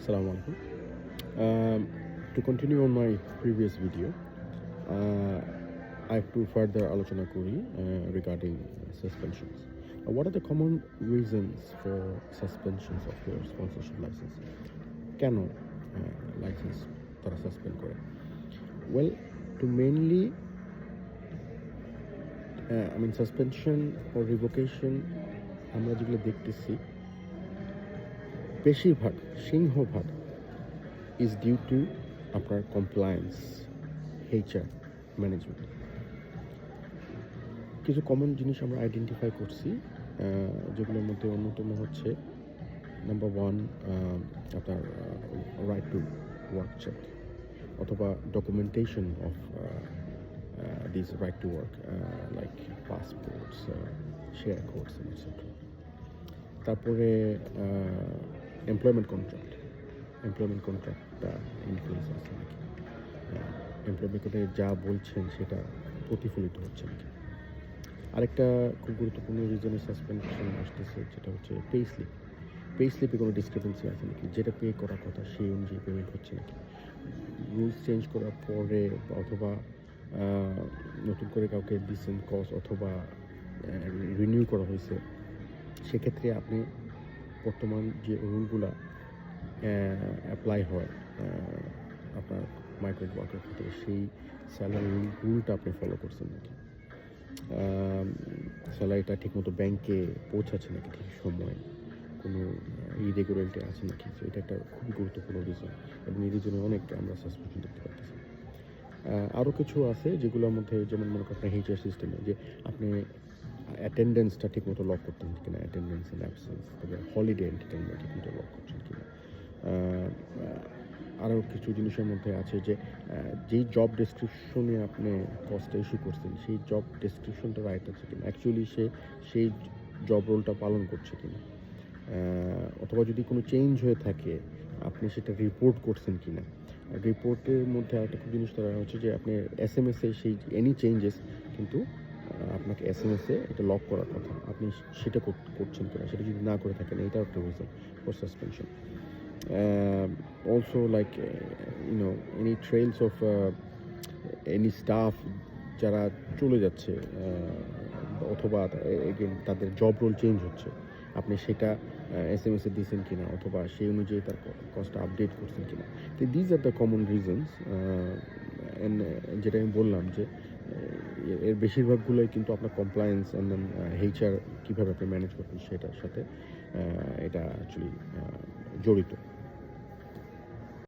Assalamu alaikum. Um, to continue on my previous video, uh, I have to further আলোচনা করি uh, regarding suspensions. Uh, what are the common reasons for suspensions of your sponsorship license? কেন licence তারা suspend করে well to mainly I mean suspension O revocation আমরা যেগুলো দেখতেছি বেশিরভাগ সিংহভাগ ইজ ডিউ টু আপনার কমপ্লায়েন্স হেচার ম্যানেজমেন্ট কিছু কমন জিনিস আমরা আইডেন্টিফাই করছি যেগুলোর মধ্যে অন্যতম হচ্ছে নাম্বার ওয়ান আপনার রাইট টু ওয়ার্ক চেক অথবা documentation of this right to work like passports share etcetera তারপরে এমপ্লয়মেন্ট কন্ট্রাক্ট এমপ্লয়মেন্ট কন্ট্রাক্টটা ইনফ্লুয়েন্স আছে নাকি? এমপ্লয়মেন্ট যা বলছেন সেটা প্রতিফলিত হচ্ছে নাকি? আরেকটা খুব গুরুত্বপূর্ণ রিজনে সাসপেনশন আসতেছে যেটা হচ্ছে পে স্লিপ পে স্লিপে কোনো ডিসক্রিপেন্সি আছে নাকি? যেটা পে করার কথা সেই অনুযায়ী পেমেন্ট হচ্ছে নাকি? রুলস চেঞ্জ করার পরে অথবা নতুন করে কাউকে দিচ্ছেন কস অথবা রিনিউ করা হয়েছে, সেক্ষেত্রে আপনি বর্তমান যে রুলগুলা অ্যাপ্লাই হয় আপনার মাইগ্রেন্ট ওয়ার্কের ক্ষেত্রে, সেই স্যালারি রুলটা আপনি ফলো করছেন নাকি? স্যালারিটা ঠিকমতো ব্যাংকে পৌঁছাচ্ছে নাকি ঠিক সময়? কোনো ইরেগুলারিটি আছে নাকি? তো এটা একটা খুবই গুরুত্বপূর্ণ রিজন এবং এই রিজনে অনেক আমরা সাসপেনশন দেখতে পাচ্ছি আরও কিছু আছে যেগুলোর মধ্যে, যেমন মনে করেন এইচআর সিস্টেমে যে আপনি অ্যাটেন্ডেন্সটা ঠিকমতো লক করতেন কিনা অ্যাটেন্ডেন্স ইন অ্যাবসেন্স তবে হলিডে এন্টারটেনমেন্ট ঠিকমতো লক করছেন কিনা। আরও কিছু জিনিসের মধ্যে আছে যে যেই জব ডেসক্রিপশনে আপনি কস্টটা ইস্যু করছেন সেই জব ডেসক্রিপশনটা রাইট আছে কিনা অ্যাকচুয়ালি সে সেই জব রোলটা পালন করছে কিনা। আহ, অথবা যদি কোনো চেঞ্জ হয়ে থাকে আপনি সেটা রিপোর্ট করছেন কিনা। রিপোর্টের মধ্যে আরেকটা খুব জিনিস ধরা হচ্ছে যে আপনি এস এম এসে সেই এনি চেঞ্জেস কিন্তু আপনাকে এস এম এসে এটা লক করার কথা। আপনি সেটা কর- করছেন কিনা, সেটা যদি না করে থাকেন, এটাও একটা reason for suspension also like you know any trails of any staff যারা চলে যাচ্ছে অথবা তাদের জব রোল চেঞ্জ হচ্ছে, আপনি সেটা এস এম এস এ দিয়েছেন কিনা, অথবা সেই অনুযায়ী তার কস্টটা আপডেট করছেন কিনা। তো these are the common reasons যেটা আমি বললাম যে এর বেশিরভাগগুলোই কিন্তু আপনার কমপ্লায়েন্স অ্যান্ড দেন এইচআর কীভাবে আপনি ম্যানেজ করবেন সেটার সাথে এটা অ্যাকচুয়ালি জড়িত।